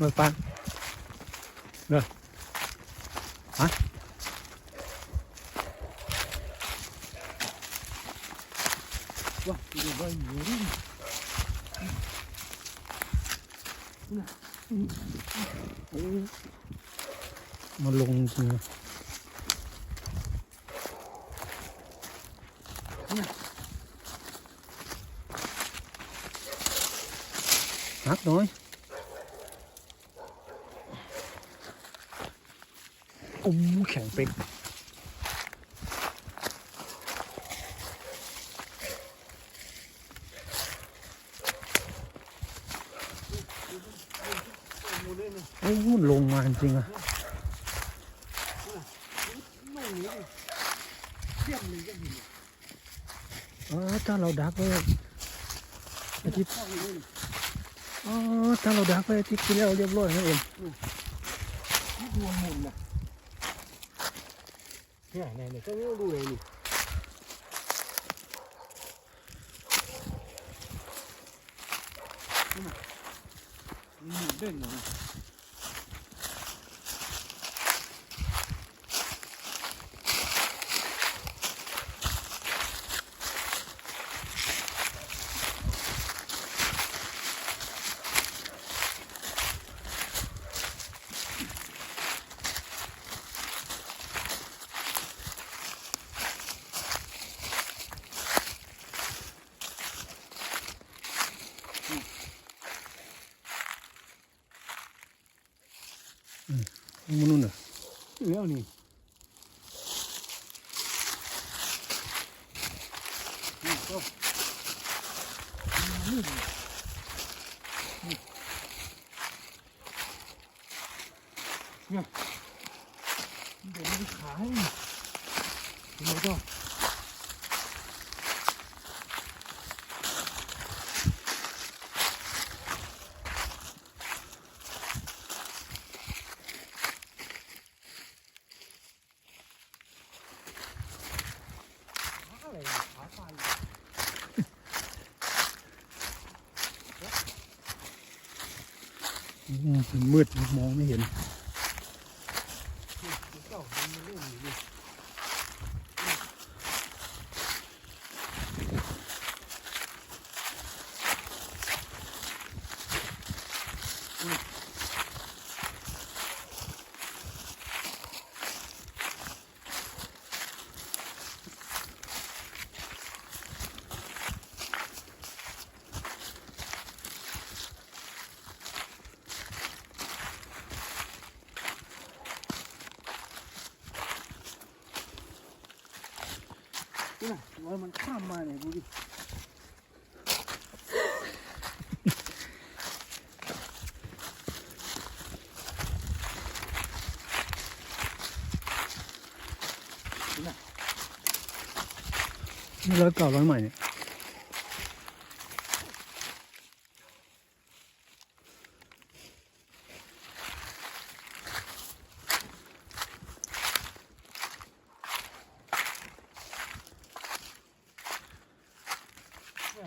เมื่อปันเด้อฮะว้าเดี๋ยวไป โอ้แข็งเป็กโอ้มันลงมาจริงๆอะอ๋อถ้าเราดักไว้อาทิตย์อ๋อถ้าเราดักไว้อาทิตย์ที่แล้วเรียบร้อยนั่นเองรวมหมุนนะ นี่ยเนี่ยเนี่ยก็ไม่รู้เลยนี่นี่หมุนเด่นนะมันนู่นน่ะ แล้วนี่นี่ก็นี่นี่ เนี่ยเดี๋ยวมันขายเดี๋ยวก็อะไรขาฟัน อืมมันมืดมองไม่เห็น เจ้ามันเล่นอยู่นี่นี่นะรอยมันข้ามมาเนี่ยดูดินี่นะ นี่ร้อยเก่าร้อยใหม่เนี่ย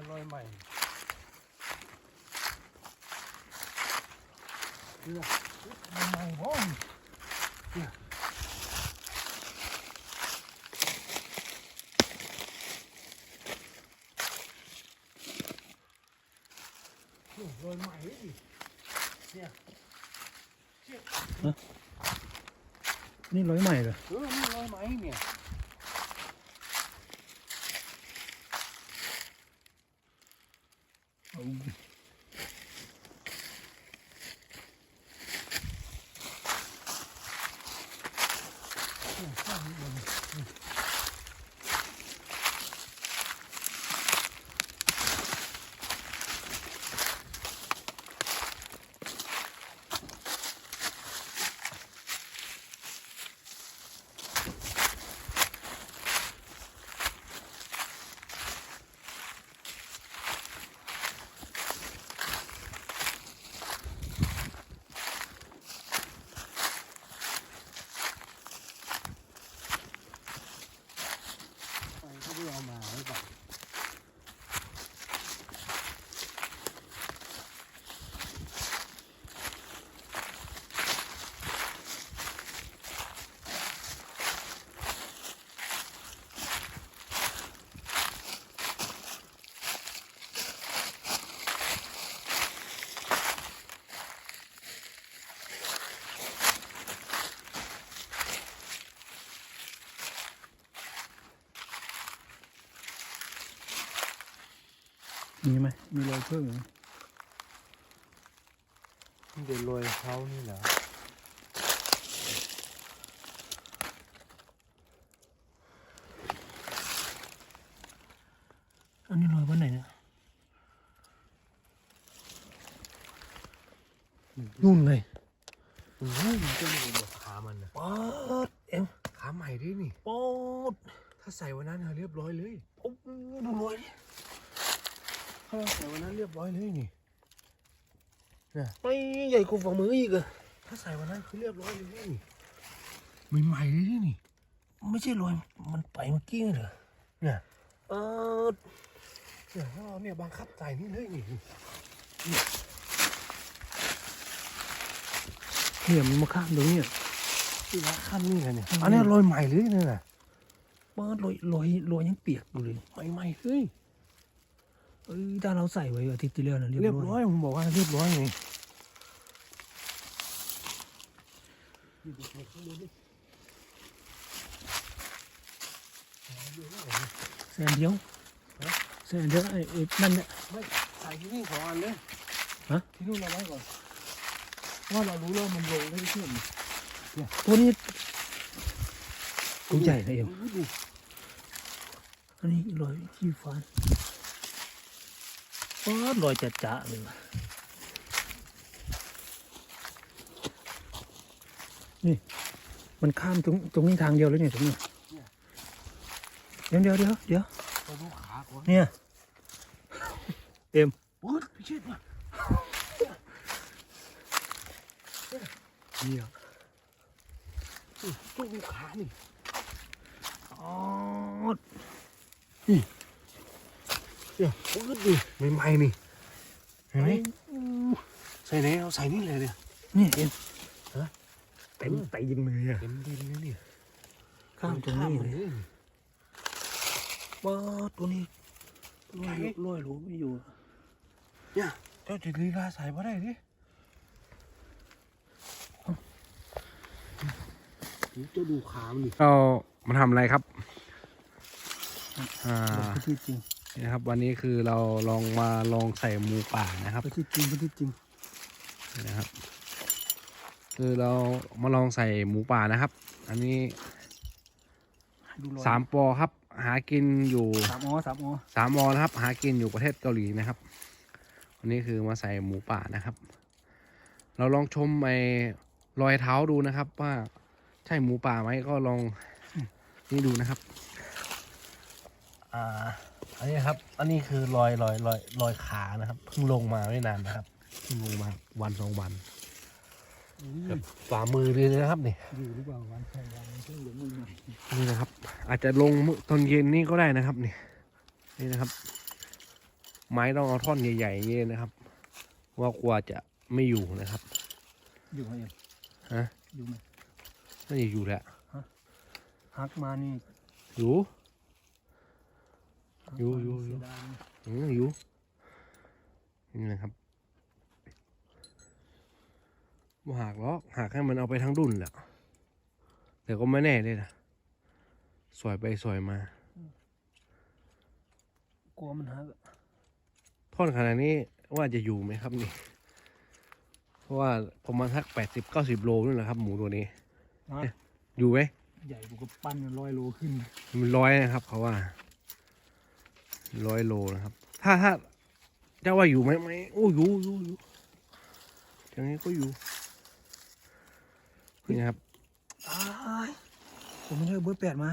รอยใหม่นี่นะรอใหม่บ้อง ฮะนี่ร้อยใหม่เหรอเออนี่ร้อยใหม่เนี่ยเอาโอ้ย มีไหมมีรอยเพิ่มไหมมันเป็นรอยเท้านี่แหละอันนี้รอยวันไหนเนี่ยนู่นเลยโอ้ยมันก็มีแบบขามันนะป๊อดเอ็มขาใหม่ด้วยนี่ป๊อดถ้าใส่วันนั้นเอาเรียบร้อยเลยโอ้โหดูรอยดิถ้า เราใส่วันนั้นเรียบร้อยเลยนี่ไม่ใหญ่กว่าฝ่ามืออีกอะถ้าใส่วันนั้นคือเรียบร้อยเลยนี่ใหม่ๆเลยนี่ ไม่ใช่รอยมันไปเมื่อกี้นี่เหรอเนี่ยเออเนี่ยถ้าเราเนี่ยบังคับใส่นี่เลยนี่เนี่ยมันมาข้ามตรงนี้อะที่ร้านข้ามนี่แหละเนี่ยอืมอันนี้รอยใหม่เลยเนี่ยนะป๊อดรอยรอยรอยยังเปียกอยู่เลยใหม่ๆเลยเอ้ยถ้าเราใส่ไว้อาทิตย์ที่แล้วนะเรีเรียยบบร้ร้ออยยผมบอกว่าเรียบร้อยไงแสนเดียวแสนเดียวไอ้ไอ้นั่นเนี่ยไม่ใส่ที่นี่สองอันเลยฮะที่นู่นเราไว้ก่อนเพราะว่าเรารู้แล้วมันลงไม่ได้เชื่อมตัวนี้ตัวใหญ่นะเอ็มดูดิอันนี้รอยที่ฟัน ป๊อดรอยจัดจ้าเลยว่ะนี่ มันข้ามตรงตรงนี้ทางเดียวเลยเนี่ยตรงนี้เดี๋ยวเดี๋ยวเดี๋ยวเดี๋ยวเราดูขาก่อนเนี่ยเอ็มโอ้ยพี่เชิดมาเนี่ยต้องดูขานี่อ๋อ เนี่ยโอ้ยดิใหม่ๆนี่เห็นไหมใส่ไหนเอาใส่นี่เลยเนี่ยนี่เอ็มฮะเต็มตีนเลยอะเต็มดินเลยเนี่ยข้ามตรงนี้เลเลยยว้าตัวนี้ลอยลอยรู้ไม่อยู่เนี่ยเจ้าจิตลีลาใส่มาได้ดิเจ้าดูขามันดิเรามาทำอะไรครับอ่าประที่จริง นี่นะครับ วันนี้คือเราลองมาลองใส่หมูป่านะครับประที่จริงประที่จริงนี่นะครับ คือเรามาลองใส่หมูป่านะครับ อันนี้ดูรอยสามปอครับ หากินอยู่สามอสามอสามอนะครับ หากินอยู่ประเทศเกาหลีนะครับ วันนี้คือมาใส่หมูป่านะครับ เราลองชมไอ้รอยเท้าดูนะครับ ว่าใช่หมูป่าไหมก็ลองนี่ดูนะครับ อ่า อันนี้ครับ อันนี้คือรอยรอยรอยรอยขานะครับ เพิ่งลงมาไม่นานนะครับ เพิ่งลงมาวันสองวันกับฝ่ามือเลยนะครับนี่อยู่หรือเปล่าวันสองวันเพิ่งเหลือมือใหม่นี่นะครับ อาจจะลงมื้อตอนเย็นนี่ก็ได้นะครับนี่นี่นะครับ ไม้ต้องเอาท่อนใหญ่ๆอย่างนี้นะครับ ว่ากลัวจะไม่อยู่นะครับ อยู่ไหมเอ็มฮะอยู่ไหมน่าจะอยู่แหละฮักมานี่อยู่ฮัก อยู่มาอยู่เสีอยู่ดายนะอืมอยู่นี่นะครับบ่หักหรอกหักให้มันเอาไปทั้งดุนแหละแต่ก็ไม่แน่เลยนะสวยไปสวยมา กลัวมันฮักอะท่อนขนาดนี้ว่าจะอยู่ไหมครับนี่ เพราะว่าประมาณสักแปดสิบเก้าสิบโลนี่แหละครับ หมูตัวนี้ฮะอยู่ไหม ใหญ่กว่ากับปั้นร้อยโลขึ้น มันร้อยนะครับเขาว่า ร้อยโลนะครับ ถ้าถ้าเจะว่าอยู่ไหมไหมโอ้อยู่อยู่อยู่อย่างนี้ก็อยู่นี่ครับตายผมไม่ได้เอาเบอร์แปดมา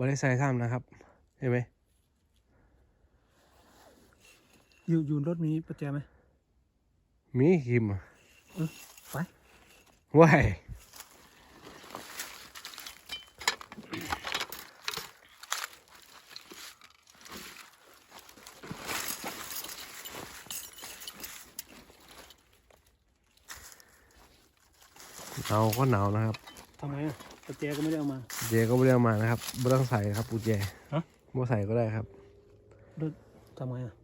บริษัทซ้ำนะครับ เห็นไหมอยู่อยู่รถมีประแจไหมมีคิมอะเออไปว้าย หนาวก็หนาวนะครับทำไมอะประแจก็ไม่ได้เอามา เจก็ไม่ได้เอามานะครับไม่ต้องใส่ครับปูเจฮะ ไม่ใส่ก็ได้ครับรถทำไงอะ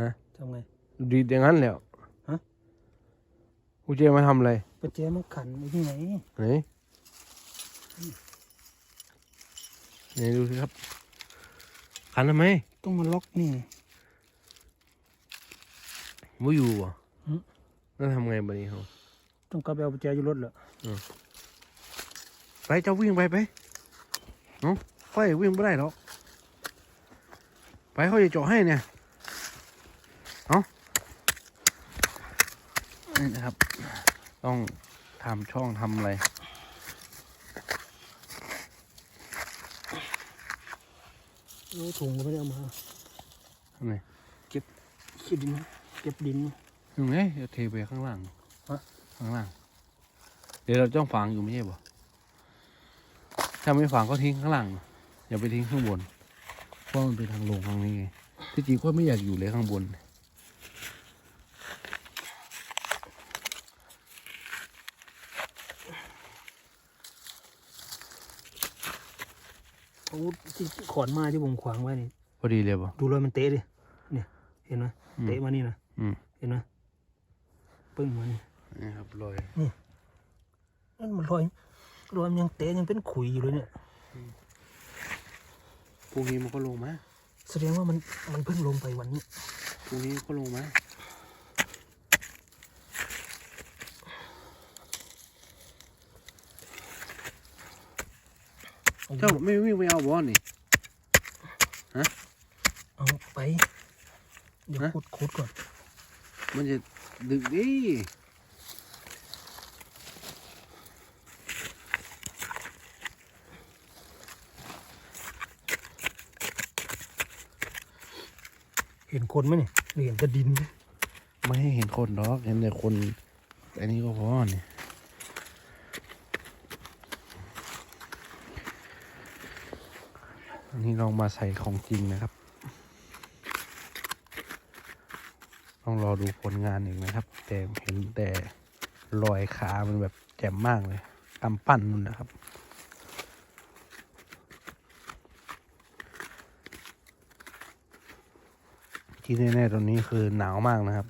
ฮะ ทำไง ดีอย่างนั้นแหล้วฮะ ปูเจมาทำอะไรประแจมันขันไว้ที่ไหนไหนไหนดูสิครับขันทำไมต้องมาล็อกนี่ ไม่อยู่อะอืมแล้วทำไงบัดนี้เขาต้องกลับไปเอากุญแจอยู่รถเหรอ ไปเจ้าวิ่งไปไปเนาะค่อยวิ่งไม่ได้หรอกไปเขาจะเจาะให้เนี่ยเอานี่นะครับ ต้องทำช่องทำอะไรโอ้ถุงก็ไม่ได้เอามาทำไงขี้ดิน เก็บดินตรงไหนจะเทไปข้างล่างฮะข้างล่าง เดี๋ยวเราต้องฝังอยู่ไม่ใช่ป่ะถ้าไม่ฝังก็ทิ้งข้างล่าง อย่าไปทิ้งข้างบน เพราะมันเป็นทางลงทางนี้ไงที่จริงก็ไม่อยากอยู่เลยข้างบน อาวุธที่ขอนไม้ที่ผมขวางไว้นี่ พอดีเลยป่ะ ดูรอยมันเตะดิ เนี่ย เห็นไหมอืม เตะมานี่นะ อืมเห็นไหมปึ้งมานี่นี่ครับรอยนั่ นมันรอยรอยมันยังเตะยังเป็นขุยอยู่เลยเนี่ยพรุ่งนี้มันก็ลงมาแสดงว่ามันมันเพิ่งลงไปวันนี้พรุ่งนี้ก็ลงมาเอาเจ้าไม่วิ่งไปเอาบอลนี่เอาไป เดี๋ยวฮะขุดขุดก่อน มันจะดึกดิ คนไหมเนี่ยหรือเห็นแต่ดิน ไม่ให้เห็นคนหรอกเห็นแต่คนอันนี้ก็พอเนี่ยอันนี้ลองมาใส่ของจริงนะครับ ต้องรอดูผลงานอีกนะครับ แต่เห็นแต่รอยขามันแบบแจ่มมากเลยกำปั้นนู่นนะครับ ที่แน่ๆตอนนี้คือหนาวมากนะครับ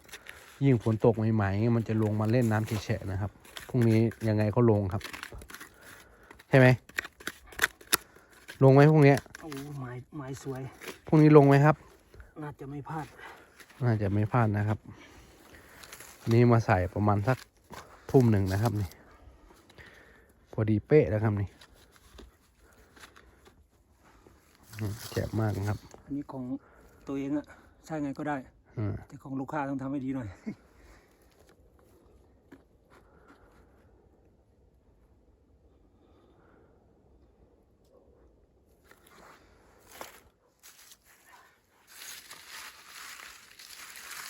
ยิ่งฝนตกใหม่ๆมันจะลงมาเล่นน้ำแฉะๆนะครับพรุ่งนี้ยังไงก็ลงครับ ใช่ไหมลงไหมพรุ่งนี้โอ้ไม้ไม้สวยพรุ่งนี้ลงไหมครับ น่าจะไม่พลาด น่าจะไม่พลาดนะครับอันนี้มาใส่ประมาณสักทุ่มหนึ่งนะครับนี่ พอดีเป๊ะแล้วครับนี่อืมแจ่มมากนะครับ อันนี้ของตัวเองอะ ใช่ไงก็ได้อืมแต่ของลูกค้าต้องทำให้ดีหน่อย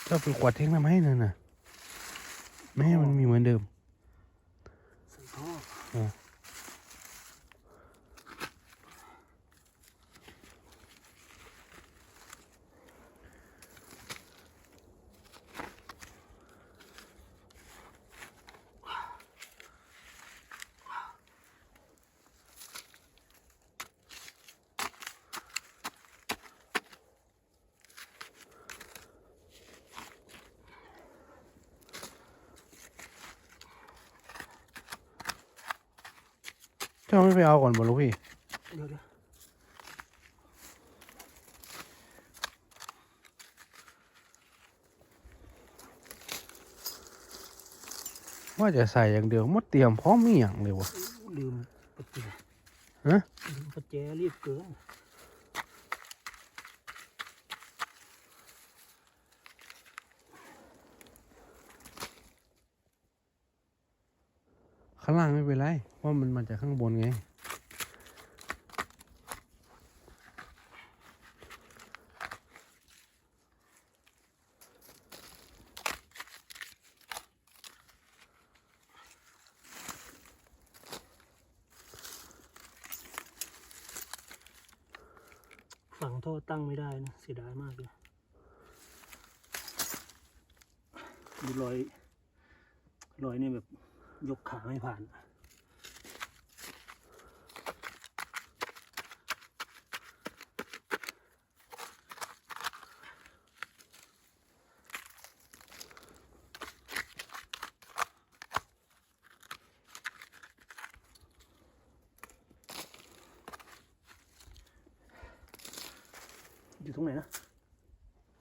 เจ้าไปขวดทิ้งทำไมนั่นน่ะ ไม่ให้มันมีเหมือนเดิม ใส่ท่อ อ่าเจ้าไม่ไปเอาก่อนบ่ลูกพี่เดี๋ยวเดี๋ยวว่าจะใส่อย่างเดียวมดเตรียมพร้อมมีอย่างเลยวะอู้ลืมปัจเจฮะลืมปัจเจรีบเกิน ข้างล่างไม่เป็นไร เพราะมันมาจากข้างบนไง ฝังท่อตั้งไม่ได้นะ เสียดายมากเลยดูรอย รอยนี่แบบ ยกขาไม่ผ่าน อยู่ตรงไหนนะ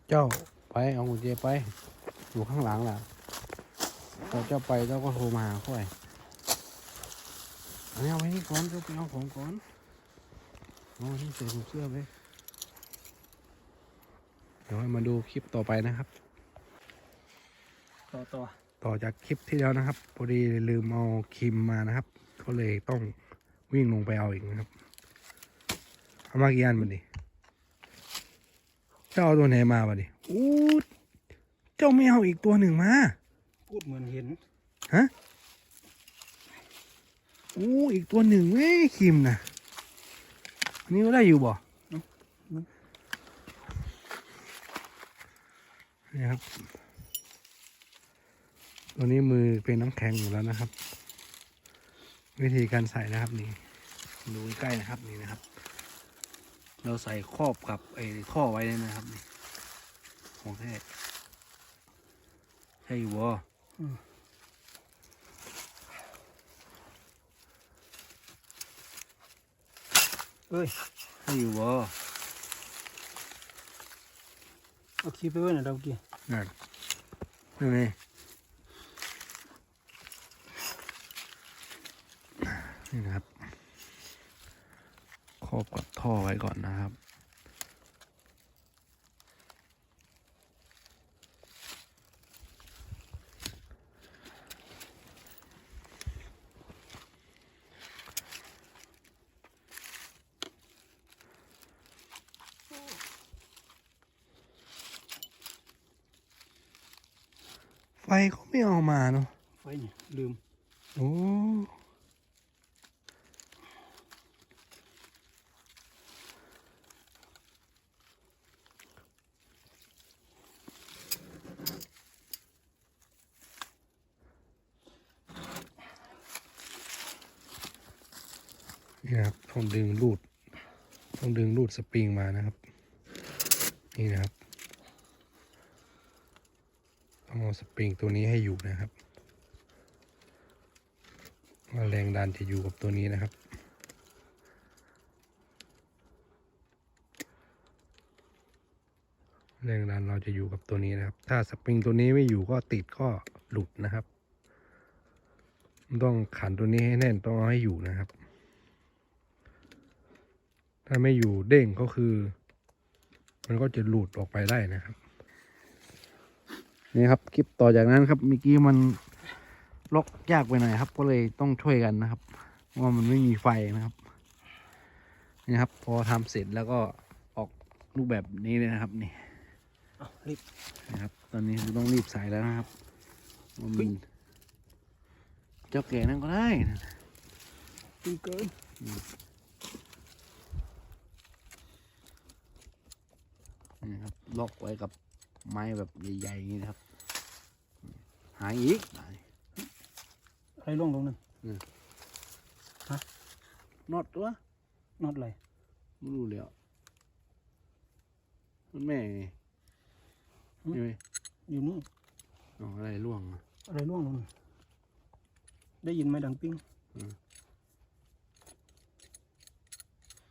เจ้าไปเอากุญแจไป อยู่ข้างหลังแหละ เราจะไปเราก็โทรมาค่อยอันนี้เอาไว้นี่ก่อนจะไปเอาของก่อนเอาที่ใส่ถุงเสื้อไปเดี๋ยวให้มาดูคลิปต่อไปนะครับ ต่อต่อต่อจากคลิปที่แล้วนะครับพอดีลืมเอาครีมมานะครับ ก็เลยต้องวิ่งลงไปเอาอีกนะครับเอามากี่อันบัดนี้เจ้าเอาตัวไหนมาบัดนี้อู้เจ้าไม่เอาอีกตัวหนึ่งมา พูดเหมือนเห็น ฮะโอ้อีกตัวหนึ่งเว้ยครีมนะอันนี้ก็ได้อยู่บ่นี่ครับ ตัวนี้มือเป็นน้ำแข็งอยู่แล้วนะครับ วิธีการใส่นะครับนี่ ดูใกล้นะครับนี่นะครับ เราใส่ครอบกับไอ้ข้อไว้เลยนะครับนี่ของแท้ใช่อยู่บ่ เอ้ยใช่อยู่บ่เอาคีบไปไว้หนเราเกี่ยนั่นนี่ไงนี่นะครับครอบกับท่อไว้ก่อนนะครับ ไฟเขาไม่เอามาเนาะไฟนี่ลืม โอ้นี่นะครับต้องดึงรูด ต้องดึงรูดสปริงมานะครับ นี่นะครับ ต้องเอา สปริงตัวนี้ให้อยู่นะครับว่าแรงดันจะอยู่กับตัวนี้นะครับ แรงดันเราจะอยู่กับตัวนี้นะครับ ถ้าสปริงตัวนี้ไม่อยู่ก็ติดก็หลุดนะครับต้องขันตัวนี้ให้แน่นต้องเอาให้อยู่นะครับ ถ้าไม่อยู่เด้งก็คือ มันก็จะหลุดออกไปได้นะครับ นี่ครับคลิปต่อจากนั้นครับเมื่อกี้มันล็อกยากไปหน่อยครับ ก็เลยต้องช่วยกันนะครับเพราะว่ามันไม่มีไฟนะครับนี่ครับ พอทำเสร็จแล้วก็ออกรูปแบบนี้เลยนะครับ นี่เอารีบนะครับ ตอนนี้ต้องรีบใส่แล้วนะครับว่ามันเจ้าแก่นั่นก็ได้นะตึงเกินนี่ครับล็อกไว้กับ ไม้แบบใหญ่ๆอย่างนี้นะครับ หายอีกอะไรล่วงลงนั่นน็อตตัวน็อตอะไรไม่รู้แล้วมันแม่ไงนี่ไหมอยู่นี่อ๋ออะไรร่วงอะอะไรล่วงลงนั่นได้ยินไหมดังปิ้ง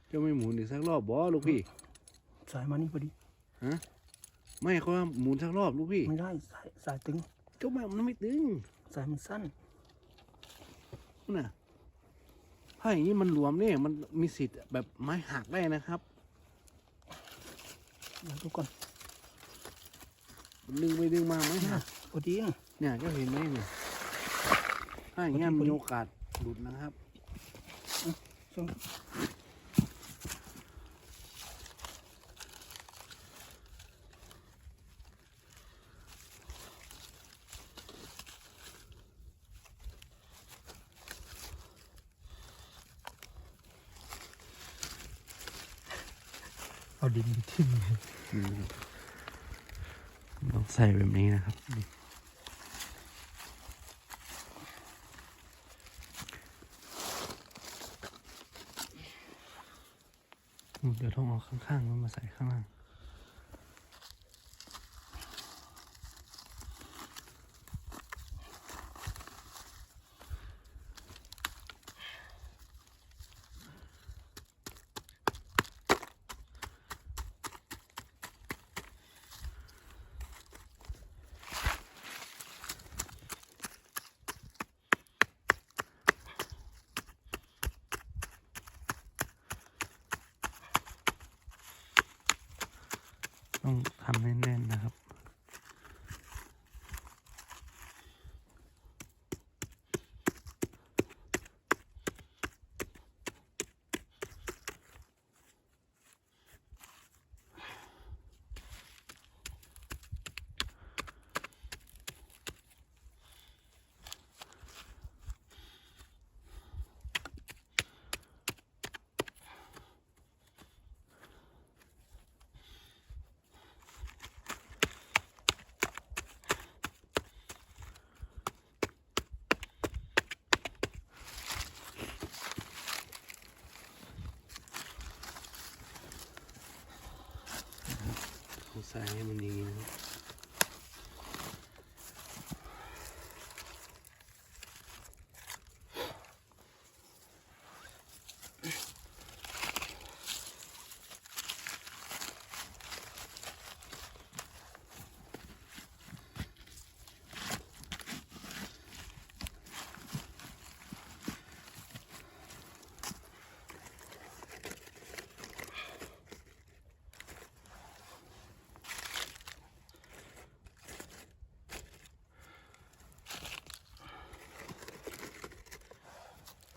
เจ้าไม่หมุนอีกสักรอบบ่ลูกพี่ สายมานี่พอดี ไม่เขาว่าหมุนสักรอบลูกพี่ไม่ได้สายสายตึงเจ้าแบบมันไม่ตึงสายมันสั้นนั่นน่ะถ้าอย่างนี้มันหลวมเนี่ยมันมีสิทธิ์แบบไม้หักได้นะครับเดี๋ยวดูก่อนมันดึงไปดึงมาไม้หักพอดีนะเนี่ยเจ้าเห็นไหมเนี่ยถ้าอย่างเงี้ยมีโอกาสหลุดนะครับ ช่วงเอาดินไปทิ้งเลย อืมต้อง ใส่แบบนี้นะครับ เดี๋ยวต้องเอาข้างๆแล้วมาใส่ข้างล่าง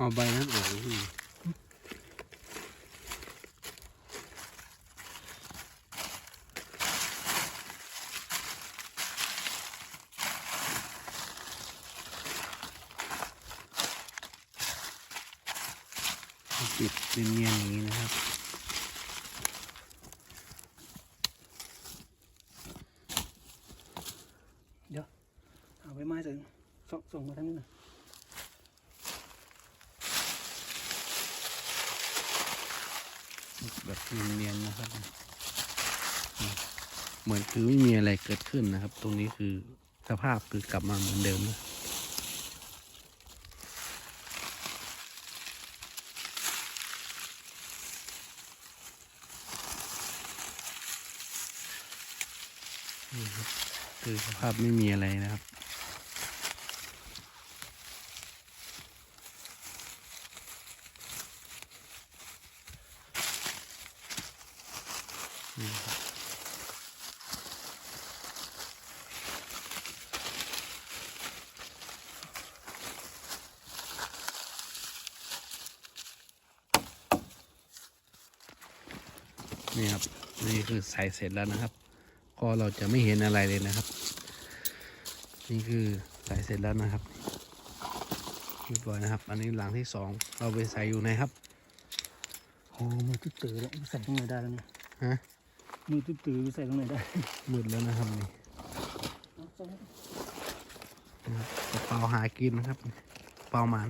เอาใบนั้นออกพี่ ปิดเนียนๆอย่างนี้นะครับ เอาไว้ไม้ถึงส่งส่งมาทางนี้หน่อย แบบเนียนๆนะครับนี่เหมือนคือ ไม่มีอะไรเกิดขึ้นนะครับ ตรงนี้คือสภาพคือกลับมาเหมือนเดิมนะนี่ครับคือสภาพไม่มีอะไรนะครับ นี่ครับนี่ครับ นี่คือ ใส่เสร็จแล้วนะครับ ก็เราจะไม่เห็นอะไรเลยนะครับ นี่คือใส่เสร็จแล้วนะครับเรียบร้อยนะครับ อันนี้หลังที่สองเราไปใส่อยู่ไหนครับโอ้มือตื้อตื้อแล้วใส่ตรงไหนได้แล้วเนี่ยฮะมือตื้อตื้อใส่ตรงไหนได้มืดแล้วนะครับนี่เอาส่งนะครับกระเป๋าหากินนะครับกระเป๋าหมาน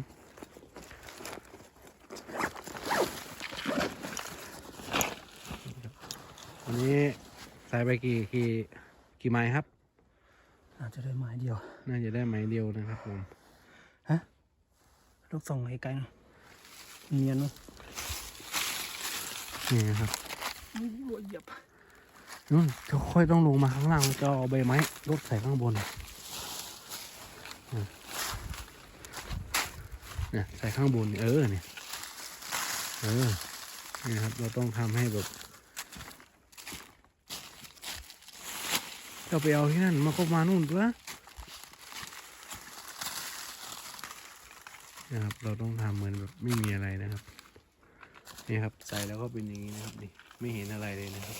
วันนี้ใส่ไปกี่กี่กี่ไม้ครับ อาจจะได้ไม้เดียว น่าจะได้ไม้เดียวนะครับผมลูกส่งไกลๆหนะเนียนเนาะนี่นะครับรวยเหยียบนู่นจะค่อยต้องลงมาข้างล่างแล้วจะเอาใบไม้รดใส่ข้างบนอืมเนี่ยใส่ข้างบนนี่เออเนี่ย เออนี่นะครับ เราต้องทำให้แบบ เราไปเอาที่นั่นมาก็มานู่นด้วยนะครับ เราต้องทำเหมือนแบบไม่มีอะไรนะครับ นี่ครับใส่แล้วก็เป็นอย่างนี้นะครับนี่ไม่เห็นอะไรเลยนะครับ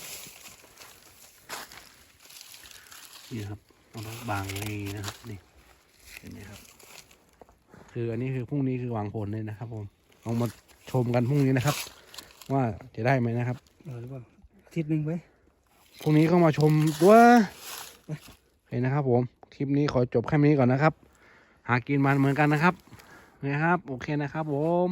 นี่ครับเอามาบางเลยนะครับนี่เห็นไหมครับ คืออันนี้คือพรุ่งนี้คือวางผลเลยนะครับ ผมลองมาชมกันพรุ่งนี้นะครับ ว่าจะได้ไหมนะครับ เออหรือเปล่าอาทิศหนึ่งไว้พรุ่งนี้ก็มาชมตัว เห็นนะครับ ผม คลิปนี้ขอจบแค่นี้ก่อนนะครับ หากินมันเหมือนกันนะครับนะครับ โอเคนะครับ ผม